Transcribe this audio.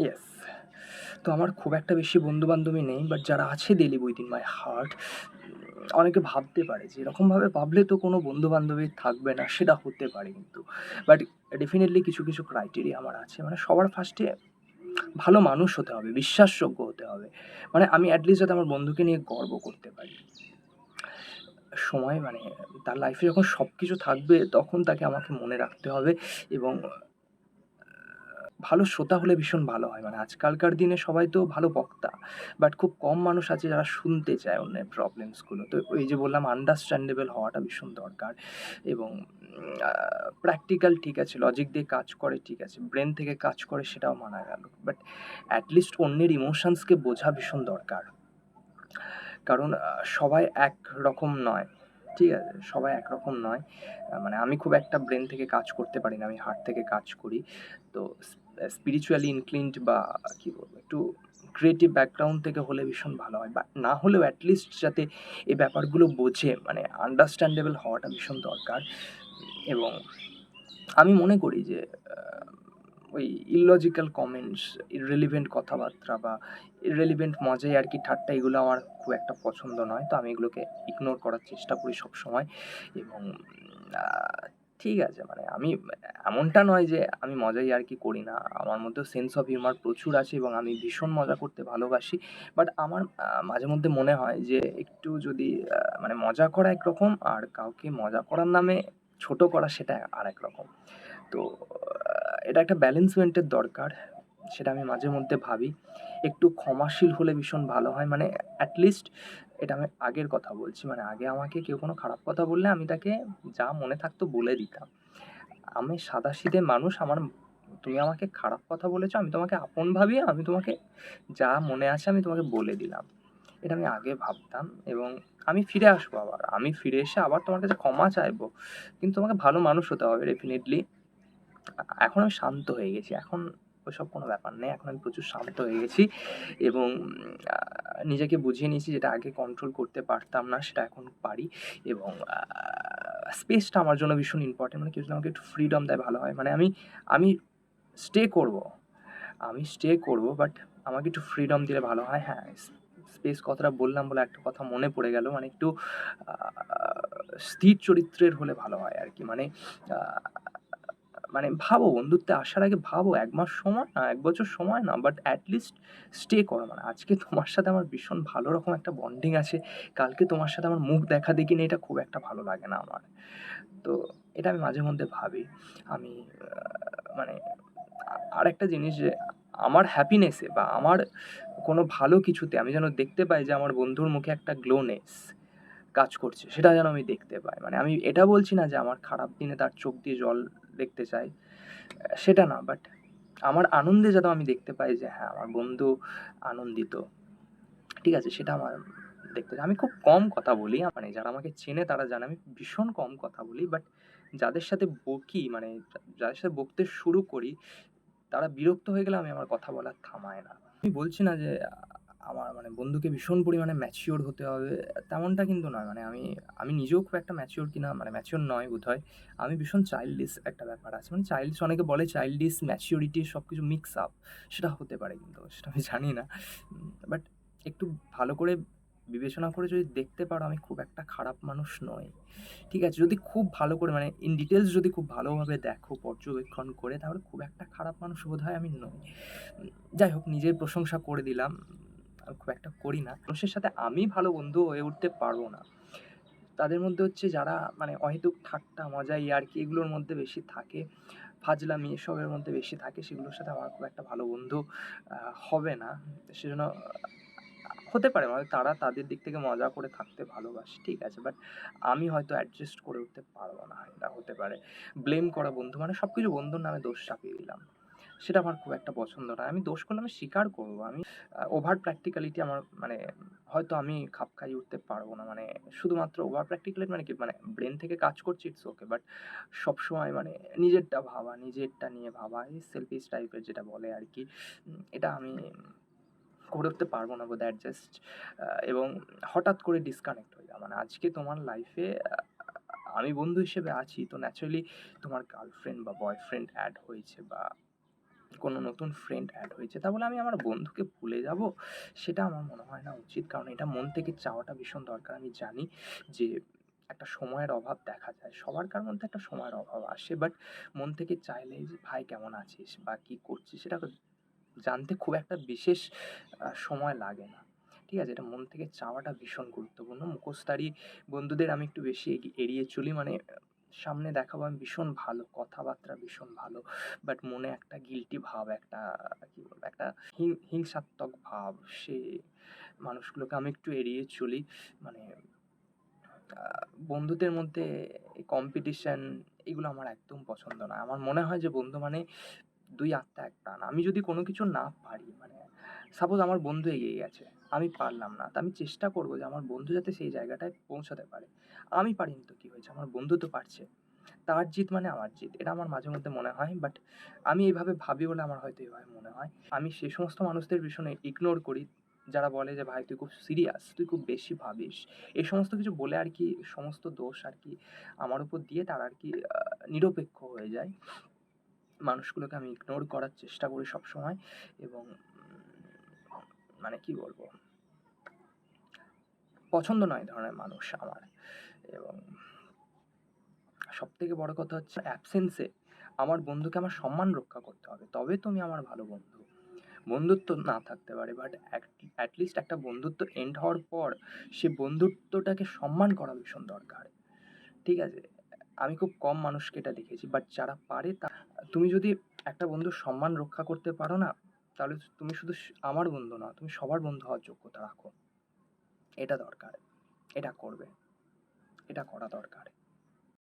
Yes তো আমার খুব একটা বেশি বন্ধু-বান্ধবী নেই। বাট যারা আছে ডেইলি উইথিন মাই হার্ট অনেকে ভাবতে পারে যে এরকমভাবে ভাবলে তো কোনো বন্ধু-বান্ধবী থাকবে না। সেটা হতে পারে কিন্তু। বাট ডেফিনেটলি কিছু, কিছু ক্রাইটেরিয়া আমার আছে। মানে সবার ফার্স্টে ভালো মানুষ হতে হবে, বিশ্বাসযোগ্য হতে হবে। মানে আমি এট লিস্ট যাতে আমার বন্ধুকে নিয়ে গর্ব করতে পারি। সময় মানে তার লাইফে যখন সব কিছু থাকবে তখন তাকে আমাকে মনে রাখতে হবে এবং ভালো শ্রোতা হলে ভীষণ ভালো হয়। মানে আজকালকার দিনে সবাই তো ভালো বক্তা। বাট খুব কম মানুষ আছে যারা শুনতে চায় অন্যের প্রবলেমসগুলো। তো ওই যে বললাম আন্ডারস্ট্যান্ডেবল হওয়াটা ভীষণ দরকার এবং প্র্যাকটিক্যাল ঠিক আছে, লজিক দিয়ে কাজ করে ঠিক আছে। ব্রেন থেকে কাজ করে সেটাও মানা গেল। বাট এট লিস্ট অন্যের ইমোশনসকে বোঝা ভীষণ দরকার। কারণ সবাই এক রকম নয়। ঠিক আছে? সবাই একরকম নয়। মানে আমি খুব একটা ব্রেন থেকে কাজ করতে পারি না। আমি হার্ট থেকে কাজ করি। তো স্পিরিচুয়ালি ইনক্লিনড বা কি বলব একটু ক্রিয়েটিভ ব্যাকগ্রাউন্ড থেকে হলে ভীষণ ভালো হয়। বাট না হলেও এট লিস্ট যাতে এই ব্যাপারগুলো বোঝে মানে আন্ডারস্ট্যান্ডেবল হওয়াটা ভীষণ দরকার এবং আমি মনে করি যে ওই ইললজিক্যাল কমেন্টস, ইররিলেভেন্ট কথাবার্তা বা ইরেলিভেন্ট মজাই আর কি ঠাট্টা এগুলো আমার খুব একটা পছন্দ নয়। তো আমি এগুলোকে ইগনোর করার চেষ্টা করি সবসময় এবং আ ঠিক আছে মানে আমি, এমনটা নয় যে আমি মজাই আর কি করি না। আমার মধ্যেও সেন্স অফ হিউমার প্রচুর আছে এবং আমি ভীষণ মজা করতে ভালোবাসি। বাট আমার মাঝে মধ্যে মনে হয় যে একটু যদি মানে মজা করা একরকম আর কাউকে মজা করার নামে ছোট করা সেটা আর এক রকম। তো এটা একটা ব্যালেন্সমেন্টের দরকার। সেটা আমি মাঝে মধ্যে ভাবি। একটু ক্ষমাশীল হলে ভীষণ ভালো হয়। মানে এট লিস্ট এটা আমি আগের কথা বলছি। মানে আগে আমাকে কেউ কোনো খারাপ কথা বললে আমি তাকে যা মনে থাকতো বলে দিতাম। আমি সাদাসিধে মানুষ। আমার তুমি আমাকে খারাপ কথা বলেছ, আমি তোমাকে আপন ভাবি। আমি তোমাকে যা মনে আছে আমি তোমাকে বলে দিলাম। এটা আমি আগে ভাবতাম এবং আমি ফিরে আসব আবার। আমি ফিরে এসে আবার তোমার কাছে ক্ষমা চাইব। কিন্তু তোমাকে ভালো মানুষ হতে হবে ডেফিনিটলি। এখন আমি শান্ত হয়ে গেছি। এখন ওইসব কোনো ব্যাপার নেই। এখন আমি প্রচুর শান্ত হয়ে গেছি এবং নিজেকে বুঝিয়ে নিয়েছি যেটা আগে কন্ট্রোল করতে পারতাম না সেটা এখন পারি এবং স্পেসটা আমার জন্য ভীষণ ইম্পর্টেন্ট মানে কেউ যদি আমাকে একটু ফ্রিডম দেয় ভালো হয়। মানে আমি আমি স্টে করব। আমি স্টে করব বাট আমাকে একটু ফ্রিডম দিলে ভালো হয়। হ্যাঁ, স্পেস কথাটা বললাম বলে একটা কথা মনে পড়ে গেল। মানে একটু স্থির চরিত্রের হলে ভালো হয় আর কি মানে মানে ভাবো বন্ধুত্বে আসার আগে ভাবো এক মাস সময় না, এক বছর সময় না। বাট এট লিস্ট স্টে করো। মানে আজকে তোমার সাথে আমার ভীষণ ভালো রকম একটা বন্ডিং আছে। কালকে তোমার সাথে আমার মুখ দেখাদেখি নেই এটা খুব একটা ভালো লাগে না আমার। তো এটা আমি মাঝে মধ্যে ভাবি। আমি মানে আ আরেকটা জিনিস যে আমার হ্যাপিনেসে বা আমার কোনো ভালো কিছুতে আমি যেন দেখতে পাই যে আমার বন্ধুর মুখে একটা গ্লোনেস কাজ করছে। সেটা যেন আমি দেখতে পাই। মানে আমি এটা বলছি না যে আমার খারাপ দিনে তার চোখ দিয়ে জল দেখতে চাই। সেটা না। বাট আমার আনন্দে যাতে আমি দেখতে পাই যে হ্যাঁ, আমার বন্ধু আনন্দিত। ঠিক আছে? সেটা আমার দেখতে। আমি খুব কম কথা বলি। মানে যারা আমাকে চেনে তারা জানে আমি ভীষণ কম কথা বলি। বাট যাদের সাথে বকি মানে যাদের সাথে বকতে শুরু করি তারা বিরক্ত হয়ে গেলে আমি আমার কথা বলা থামায় না। আমি বলছি না যে আমার মানে বন্ধুকে ভীষণ পরিমাণে ম্যাচিওর হতে হবে তেমনটা কিন্তু নয়। মানে আমি আমি নিজেও খুব একটা ম্যাচিওর কিনা মানে ম্যাচিওর নয় বোধহয়। আমি ভীষণ চাইল্ডিশ একটা ব্যাপার আছে। মানে চাইল্ডস অনেকে বলে চাইল্ডিশ, ম্যাচিউরিটি সবকিছু মিক্স আপ। সেটা হতে পারে কিন্তু সেটা আমি জানি না। বাট একটু ভালো করে বিবেচনা করে যদি দেখতে পারো আমি খুব একটা খারাপ মানুষ নই। ঠিক আছে? যদি খুব ভালো করে মানে ইন ডিটেলস যদি খুব ভালোভাবে দেখো পর্যবেক্ষণ করে তাহলে খুব একটা খারাপ মানুষ বোধহয় আমি নই। যাই হোক নিজের প্রশংসা করে দিলাম। খুব একটা করি না। মানুষের সাথে আমি ভালো বন্ধু হয়ে উঠতে পারব না। তাদের মধ্যে হচ্ছে যারা মানে অহেতুক ঠাট্টা, মজা, ইয়ার্কি এগুলোর মধ্যে বেশি থাকে। ফাজলামি এসবের মধ্যে বেশি থাকে সেগুলোর সাথে আমার খুব একটা ভালো বন্ধু হবে না। সেজন্য হতে পারে মানে তারা তাদের দিক থেকে মজা করে থাকতে ভালোবাসে। ঠিক আছে? বাট আমি হয়তো অ্যাডজাস্ট করে উঠতে পারব না। এটা হতে পারে। ব্লেম করা বন্ধু মানে সব কিছু বন্ধুর নামে দোষ চাপিয়ে দিলাম। সেটা আমার খুব একটা পছন্দ না। আমি দোষ করলে আমি স্বীকার করব। আমি ওভার প্র্যাকটিক্যালিটি আমার মানে হয়তো আমি খাপ খাইয়ে উঠতে পারব না। মানে শুধুমাত্র ওভার প্র্যাকটিক্যালিটি মানে কি? মানে ব্রেন থেকে কাজ করছি ইটস ওকে। বাট সবসময় মানে নিজেরটা ভাবা, নিজেরটা নিয়ে ভাবা এই সেলফিশ টাইপের যেটা বলে আর কি এটা আমি করে উঠতে পারব না বোধহয় অ্যাডজাস্ট এবং হঠাৎ করে ডিসকানেক্ট হয়ে যাওয়া। মানে আজকে তোমার লাইফে আমি বন্ধু হিসেবে আছি তো ন্যাচারালি তোমার গার্লফ্রেন্ড বা বয়ফ্রেন্ড অ্যাড হয়েছে বা কোনো নতুন ফ্রেন্ড অ্যাড হয়েছে, তা বলে আমি আমার বন্ধুকে ভুলে যাব? সেটা আমার মনে হয় না উচিত, কারণ এটা মন থেকে চাওয়াটা ভীষণ দরকার। আমি জানি যে একটা সময়ের অভাব দেখা যায় সবারকার মধ্যে একটা সময়ের অভাব আসে বাট মন থেকে চাইলে যে ভাই কেমন আছিস বা কী করছিস, সেটা জানতে খুব একটা বিশেষ সময় লাগে না। ঠিক আছে, এটা মন থেকে চাওয়াটা ভীষণ গুরুত্বপূর্ণ। মুখোশধারী বন্ধুদের আমি একটু বেশি এড়িয়ে চলি মানে সামনে দেখাবো, আমি ভীষণ ভালো, কথাবার্তা ভীষণ ভালো বাট মনে একটা গিলটি ভাব, একটা, কী বলব, একটা হিংসাত্মক ভাব, সে মানুষগুলোকে আমি একটু এড়িয়ে চলি মানে বন্ধুদের মধ্যে কম্পিটিশন এগুলো আমার একদম পছন্দ না। আমার মনে হয় যে বন্ধু মানে দুই আত্মা, এক প্রাণ। আমি যদি কোনো কিছু না পারি মানে সাপোজ আমার বন্ধু এগিয়ে গেছে, আমি পারলাম না, তা আমি চেষ্টা করব যে আমার বন্ধু যাতে সেই জায়গাটায় পৌঁছাতে পারে। আমি পারিনি তো কী হয়েছে? আমার বন্ধু তো পারছে। তার জিত মানে আমার জিত, এটা আমার মাঝে মধ্যে মনে হয় বাট আমি এইভাবে ভাবি বলে আমার হয়তো এইভাবে মনে হয়। আমি সেই সমস্ত মানুষদের ভীষণ ইগনোর করি, যারা বলে যে, ভাই, তুই খুব সিরিয়াস তুই খুব বেশি ভাবিস। এই সমস্ত কিছু বলে আর কি, সমস্ত দোষ আর কি আমার উপর দিয়ে তারা আর কি নিরপেক্ষ হয়ে যায়। মানুষগুলোকে আমি ইগনোর করার চেষ্টা করি সবসময় এবং মানে কি বলব? পছন্দ নয় ধরনের মানুষ আমার। এবং সব থেকে বড় কথা হচ্ছে অ্যাবসেন্সে আমার বন্ধুকে আমার সম্মান রক্ষা করতে হবে। তবে তুমি আমার ভালো বন্ধু। বন্ধুত্ব না থাকতে পারে বাট অ্যাটলিস্ট একটা বন্ধুত্ব এন্ড হওয়ার পর সে বন্ধুত্বটাকে সম্মান করা ভীষণ দরকার। ঠিক আছে? আমি খুব কম মানুষকে এটা দেখেছি বাট যারা পারে তা তুমি যদি একটা বন্ধুর সম্মান রক্ষা করতে পারো না তাহলে তুমি শুধু আমার বন্ধু না, তুমি সবার বন্ধু হওয়ার যোগ্যতা রাখো। এটা দরকার, এটা করবে, এটা করা দরকার।